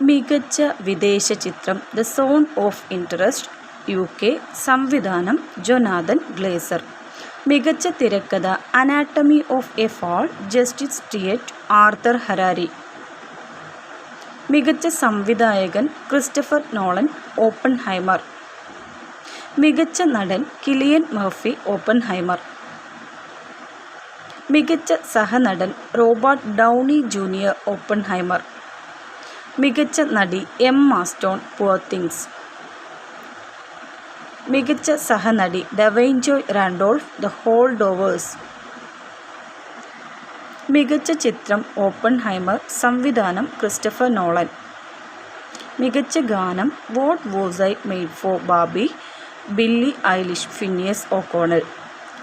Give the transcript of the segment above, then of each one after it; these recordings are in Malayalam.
മികച്ച വിദേശ ചിത്രം The Zone of Interest UK K സംവിധാനം ജൊനാഥൻ ഗ്ലേസർ. മികച്ച തിരക്കഥ Anatomy of a Fall Justine ടിയറ്റ് Arthur Harari. മികച്ച സംവിധായകൻ ക്രിസ്റ്റഫർ നോളൻ ഓപ്പൺഹൈമർ മികച്ച നടൻ കിലിയൻ മർഫി ഓപ്പൺഹൈമർ മികച്ച സഹനടൻ റോബർട്ട് ഡൗണി ജൂനിയർ ഓപ്പൺഹൈമർ മികച്ച നടി Emma Emma Stone Poor Things മികച്ച സഹനടി Da'Vine Joy Randolph The Holdovers മികച്ച ചിത്രം ഓപ്പൺ ഹൈമർ സംവിധാനം ക്രിസ്റ്റഫർ നോളൻ. മികച്ച ഗാനം What Was I Made For ബാബി Billie Eilish Finneas O'Connell.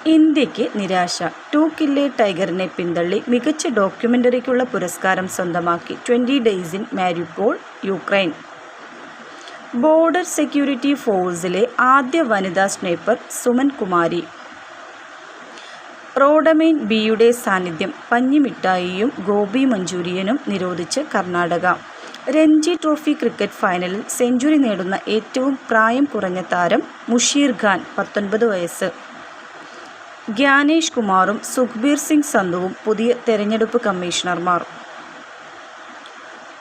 ഇന്ത്യയ്ക്ക് നിരാശ. ടു കില്ലെ ടൈഗറിനെ പിന്തള്ളി മികച്ച ഡോക്യുമെന്ററിക്കുള്ള പുരസ്കാരം സ്വന്തമാക്കി twenty days in Mariupol Ukraine. Border security ഫോഴ്സിലെ ആദ്യ വനിതാ സ്നൈപ്പർ സുമൻ കുമാരി. റോഡമൈൻ ബിയുടെ സാന്നിധ്യം പഞ്ഞിമിഠായിയും ഗോപി മഞ്ചൂരിയനും നിരോധിച്ച് കർണാടക. രഞ്ജി ട്രോഫി ക്രിക്കറ്റ് ഫൈനലിൽ സെഞ്ചുറി നേടുന്ന ഏറ്റവും പ്രായം കുറഞ്ഞ താരം മുഷീർ ഖാൻ പത്തൊൻപത് വയസ്സ്. ഗ്യാനേഷ് കുമാറും സുഖ്ബീർ സിംഗ് സന്ധുവും പുതിയ തെരഞ്ഞെടുപ്പ് കമ്മീഷണർമാർ.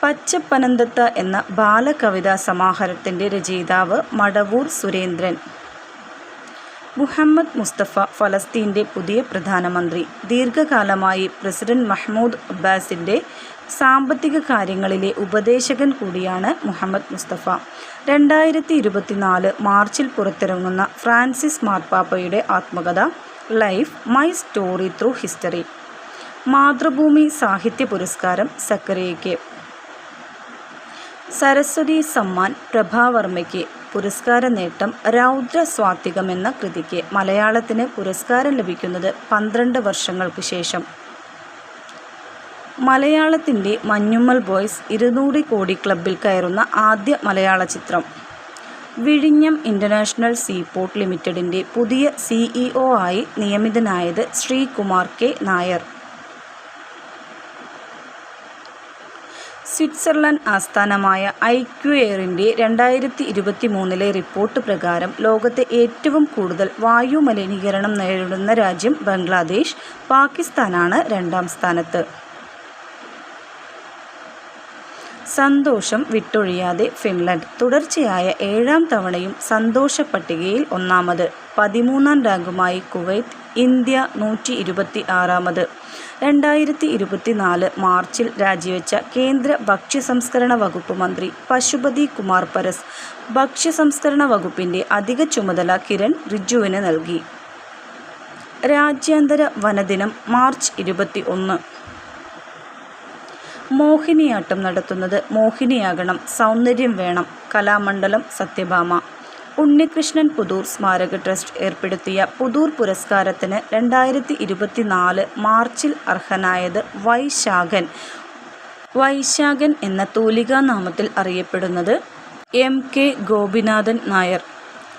പച്ചപ്പനന്തത്ത എന്ന ബാലകവിതാ സമാഹാരത്തിന്റെ രചയിതാവ് മടവൂർ സുരേന്ദ്രൻ. മുഹമ്മദ് മുസ്തഫ ഫലസ്തീന്റെ പുതിയ പ്രധാനമന്ത്രി. ദീർഘകാലമായി പ്രസിഡന്റ് മഹ്മൂദ് അബ്ബാസിന്റെ സാമ്പത്തിക കാര്യങ്ങളിലെ ഉപദേശകൻ കൂടിയാണ് മുഹമ്മദ് മുസ്തഫ. രണ്ടായിരത്തി ഇരുപത്തിനാല് മാർച്ചിൽ പുറത്തിറങ്ങുന്ന ഫ്രാൻസിസ് മാർപ്പാപ്പയുടെ ആത്മകഥ Life My Story Through History Mathrubhumi സാഹിത്യ പുരസ്കാരം സക്കറിയയ്ക്ക് സരസ്വതി സമ്മാൻ പ്രഭാവർമ്മയ്ക്ക് പുരസ്കാര നേട്ടം രൗദ്ര എന്ന കൃതിക്ക് മലയാളത്തിന് പുരസ്കാരം ലഭിക്കുന്നത് പന്ത്രണ്ട് വർഷങ്ങൾക്ക് ശേഷം. മലയാളത്തിന്റെ മഞ്ഞുമ്മൽ ബോയ്സ് ഇരുന്നൂറ് കോടി ക്ലബിൽ കയറുന്ന ആദ്യ മലയാള ചിത്രം. വിഴിഞ്ഞം ഇന്റർനാഷണൽ സീപോർട്ട് ലിമിറ്റഡിന്റെ പുതിയ സിഇഒ ആയി നിയമിതനായത് ശ്രീകുമാർ കെ നായർ. സ്വിറ്റ്സർലൻഡ് ആസ്ഥാനമായ ഐക്യു എയറിന്റെ രണ്ടായിരത്തി ഇരുപത്തി മൂന്നിലെ റിപ്പോർട്ട് പ്രകാരം ലോകത്തെ ഏറ്റവും കൂടുതൽ വായു മലിനീകരണം നേരിടുന്ന രാജ്യം ബംഗ്ലാദേശ് പാകിസ്ഥാനാണ് രണ്ടാം സ്ഥാനത്ത്. സന്തോഷം വിട്ടൊഴിയാതെ ഫിൻലൻഡ് തുടർച്ചയായ ഏഴാം തവണയും സന്തോഷ പട്ടികയിൽ ഒന്നാമത്. പതിമൂന്നാം റാങ്കുമായി കുവൈത്ത് ഇന്ത്യ നൂറ്റി ഇരുപത്തി ആറാമത് രണ്ടായിരത്തി ഇരുപത്തിനാല് മാർച്ചിൽ രാജിവെച്ച കേന്ദ്ര ഭക്ഷ്യസംസ്കരണ വകുപ്പ് മന്ത്രി പശുപതി കുമാർ പരസ് ഭക്ഷ്യസംസ്കരണ വകുപ്പിന്റെ അധിക ചുമതല കിരൺ റിജുവിന് നൽകി. രാജ്യാന്തര വനദിനം മാർച്ച് ഇരുപത്തി ഒന്ന് മോഹിനിയാട്ടം നടത്തുന്നത് മോഹിനിയാകണം സൗന്ദര്യം വേണം. കലാമണ്ഡലം സത്യഭാമ. ഉണ്ണികൃഷ്ണൻ പുതൂർ സ്മാരക ട്രസ്റ്റ് ഏർപ്പെടുത്തിയ പുതൂർ പുരസ്കാരത്തിന് രണ്ടായിരത്തി ഇരുപത്തിനാല് മാർച്ചിൽ അർഹനായത് വൈശാഖൻ. വൈശാഖൻ എന്ന തൂലികാനാമത്തിൽ അറിയപ്പെടുന്നത് M K Gopinathan Nair.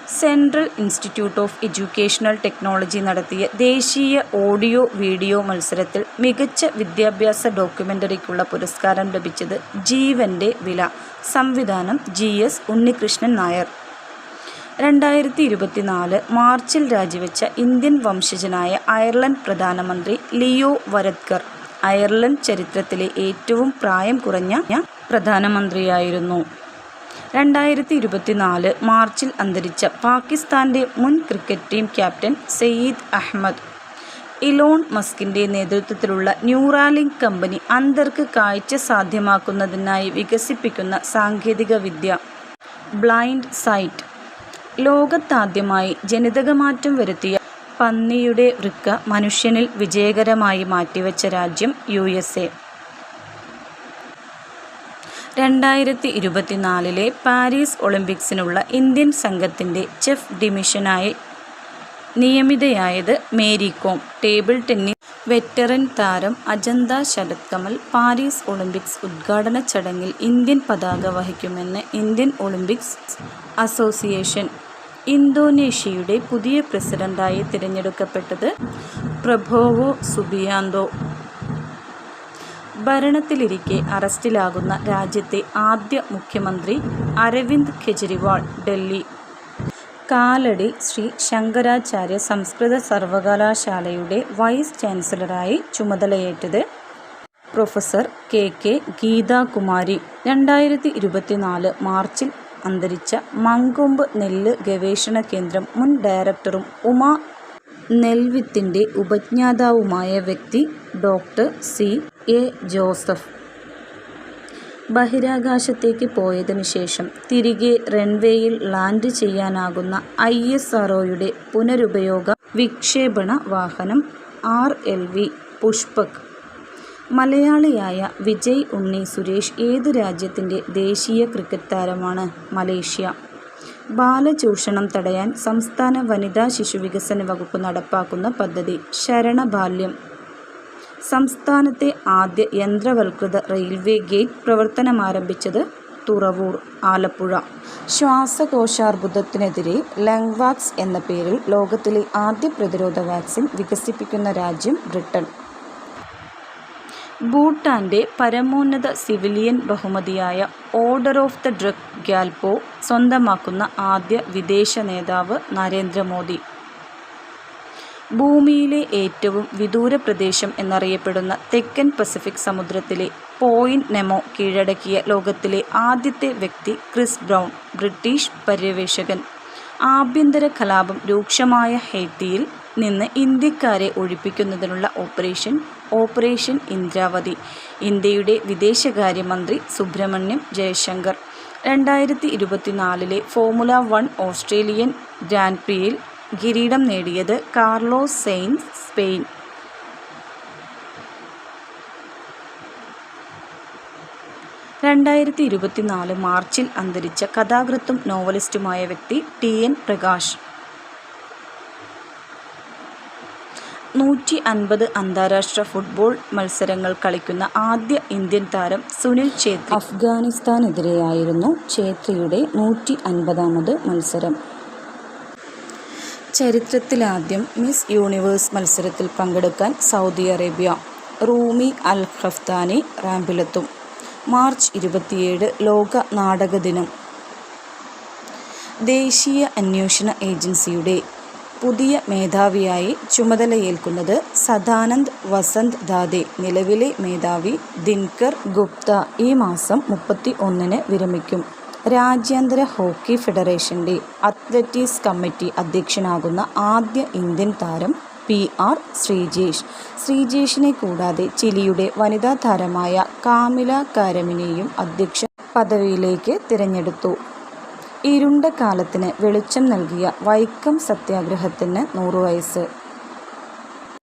Central Institute of Educational Technology നടത്തിയ ദേശീയ ഓഡിയോ വീഡിയോ മത്സരത്തിൽ മികച്ച വിദ്യാഭ്യാസ ഡോക്യുമെന്ററിക്കുള്ള പുരസ്കാരം ലഭിച്ചത് ജീവന്റെ വില സംവിധാനം ജി എസ് ഉണ്ണികൃഷ്ണൻ നായർ. രണ്ടായിരത്തി ഇരുപത്തിനാല് മാർച്ചിൽ രാജിവെച്ച ഇന്ത്യൻ വംശജനായ അയർലൻഡ് പ്രധാനമന്ത്രി ലിയോ വരത്കർ അയർലൻഡ് ചരിത്രത്തിലെ ഏറ്റവും പ്രായം കുറഞ്ഞ പ്രധാനമന്ത്രിയായിരുന്നു. രണ്ടായിരത്തി ഇരുപത്തിനാല് മാർച്ചിൽ അന്തരിച്ച പാകിസ്ഥാന്റെ മുൻ cricket team captain Saeed Ahmed Elon മസ്കിന്റെ നേതൃത്വത്തിലുള്ള ന്യൂറാലിങ്ക് കമ്പനി അന്തർക്ക് കാഴ്ച സാധ്യമാക്കുന്നതിനായി വികസിപ്പിക്കുന്ന സാങ്കേതികവിദ്യ ബ്ലൈൻഡ് സൈറ്റ്. ലോകത്താദ്യമായി ജനിതകമാറ്റം വരുത്തിയ പന്നിയുടെ വൃക്ക മനുഷ്യനിൽ വിജയകരമായി മാറ്റിവെച്ച രാജ്യം യു എസ് എ. രണ്ടായിരത്തി ഇരുപത്തിനാലിലെ പാരീസ് ഒളിമ്പിക്സിനുള്ള ഇന്ത്യൻ സംഘത്തിന്റെ ചെഫ് ഡിമിഷനായി നിയമിതയായത് Mary Kom. Table tennis veteran താരം അജന്ത ശരത് കമൽ പാരീസ് ഒളിമ്പിക്സ് ഉദ്ഘാടന ചടങ്ങിൽ ഇന്ത്യൻ പതാക വഹിക്കുമെന്ന് ഇന്ത്യൻ ഒളിമ്പിക്സ് അസോസിയേഷൻ ഇന്തോനേഷ്യയുടെ പുതിയ പ്രസിഡന്റായി തിരഞ്ഞെടുക്കപ്പെട്ടത് പ്രഭോവോ സുബിയാന്തോ. ഭരണത്തിലിരിക്കെ അറസ്റ്റിലാകുന്ന രാജ്യത്തെ ആദ്യ മുഖ്യമന്ത്രി അരവിന്ദ് കെജ്രിവാൾ ഡൽഹി. കാലടി ശ്രീ ശങ്കരാചാര്യ സംസ്കൃത സർവകലാശാലയുടെ വൈസ് ചാൻസലറായി ചുമതലയേറ്റത് പ്രൊഫസർ കെ കെ ഗീതാകുമാരി. രണ്ടായിരത്തി ഇരുപത്തിനാല് മാർച്ചിൽ അന്തരിച്ച മങ്കൊമ്പ് നെല്ല് ഗവേഷണ കേന്ദ്രം മുൻ ഡയറക്ടറും ഉമ നെൽവിത്തിന്റെ ഉപജ്ഞാതാവുമായ വ്യക്തി ഡോക്ടർ സി. എ. ജോസഫ്. ബഹിരാകാശത്തേക്ക് പോയതിനു ശേഷം തിരികെ റൺവേയിൽ ലാൻഡ് ചെയ്യാനാകുന്ന ഐ എസ് ആർഒയുടെ പുനരുപയോഗ വിക്ഷേപണ വാഹനം ആർ. എൽ. വി. പുഷ്പക്. മലയാളിയായ വിജയ് ഉണ്ണി സുരേഷ് ഏത് രാജ്യത്തിന്റെ ദേശീയ ക്രിക്കറ്റ് താരമാണ്? മലേഷ്യ. ബാലചൂഷണം തടയാൻ സംസ്ഥാന വനിതാ ശിശുവികസന വകുപ്പ് നടപ്പാക്കുന്ന പദ്ധതി ശരണബാല്യം. സംസ്ഥാനത്തെ ആദ്യ യന്ത്രവൽകൃത റെയിൽവേ ഗേറ്റ് പ്രവർത്തനമാരംഭിച്ചത് തുറവൂർ ആലപ്പുഴ. ശ്വാസകോശാർബുദത്തിനെതിരെ ലങ്വാക്സ് എന്ന പേരിൽ ലോകത്തിലെ ആദ്യ പ്രതിരോധ വാക്സിൻ വികസിപ്പിക്കുന്ന രാജ്യം ബ്രിട്ടൻ. ഭൂട്ടാന്റെ പരമോന്നത സിവിലിയൻ ബഹുമതിയായ Order of the Druk Gyalpo സ്വന്തമാക്കുന്ന ആദ്യ വിദേശ നേതാവ് നരേന്ദ്രമോദി. ഭൂമിയിലെ ഏറ്റവും വിദൂര പ്രദേശം എന്നറിയപ്പെടുന്ന തെക്കൻ പസഫിക് സമുദ്രത്തിലെ പോയിന്റ് നെമോ കീഴടക്കിയ ലോകത്തിലെ ആദ്യത്തെ വ്യക്തി ക്രിസ് ബ്രൗൺ ബ്രിട്ടീഷ് പര്യവേഷകൻ. ആഭ്യന്തര കലാപം രൂക്ഷമായ ഹെയ്ത്തിയിൽ നിന്ന് ഇന്ത്യക്കാരെ ഒഴിപ്പിക്കുന്നതിനുള്ള ഓപ്പറേഷൻ ഓപ്പറേഷൻ ഇന്ദ്രാവതി ഇന്ത്യയുടെ വിദേശകാര്യമന്ത്രി സുബ്രഹ്മണ്യം ജയശങ്കർ. രണ്ടായിരത്തി ഇരുപത്തിനാലിലെ ഫോമുല വൺ ഓസ്ട്രേലിയൻ ഗ്രാൻഡ് പ്രിയിൽ കിരീടം നേടിയത് കാർലോസ് സെയിൻസ് സ്പെയിൻ. രണ്ടായിരത്തി ഇരുപത്തിനാല് മാർച്ചിൽ അന്തരിച്ച കഥാകൃത്തും നോവലിസ്റ്റുമായ വ്യക്തി ടി. എൻ. പ്രകാശ്. നൂറ്റി അൻപത് അന്താരാഷ്ട്ര ഫുട്ബോൾ മത്സരങ്ങൾ കളിക്കുന്ന ആദ്യ ഇന്ത്യൻ താരം സുനിൽ ഛേത്രി. അഫ്ഗാനിസ്ഥാനെതിരെയായിരുന്നു ഛേത്രിയുടെ നൂറ്റി അൻപതാമത് മത്സരം. ചരിത്രത്തിലാദ്യം മിസ് യൂണിവേഴ്സ് മത്സരത്തിൽ പങ്കെടുക്കാൻ Saudi Arabia Rumy Al Qahtani റാമ്പിലെത്തും. March ഇരുപത്തിയേഴ് ലോക നാടക ദിനം. ദേശീയ അന്വേഷണ ഏജൻസിയുടെ പുതിയ മേധാവിയായി ചുമതലയേൽക്കുന്നത് സദാനന്ദ് വസന്ത് ദാദെ. നിലവിലെ മേധാവി ദിൻകർ ഗുപ്ത ഈ മാസം മുപ്പത്തി ഒന്നിന് വിരമിക്കും. രാജ്യാന്തര ഹോക്കി ഫെഡറേഷന്റെ അത്ലറ്റിക്സ് കമ്മിറ്റി അധ്യക്ഷനാകുന്ന ആദ്യ ഇന്ത്യൻ താരം പി ആർ ശ്രീജേഷ്. ശ്രീജേഷിനെ കൂടാതെ ചിലിയുടെ വനിതാ താരമായ കാമില കാരമിനെയും അധ്യക്ഷ പദവിയിലേക്ക് തിരഞ്ഞെടുത്തു. ഇരുണ്ട കാലത്തിന് വെളിച്ചം നൽകിയ വൈക്കം സത്യാഗ്രഹത്തിന് നൂറു വയസ്സ്.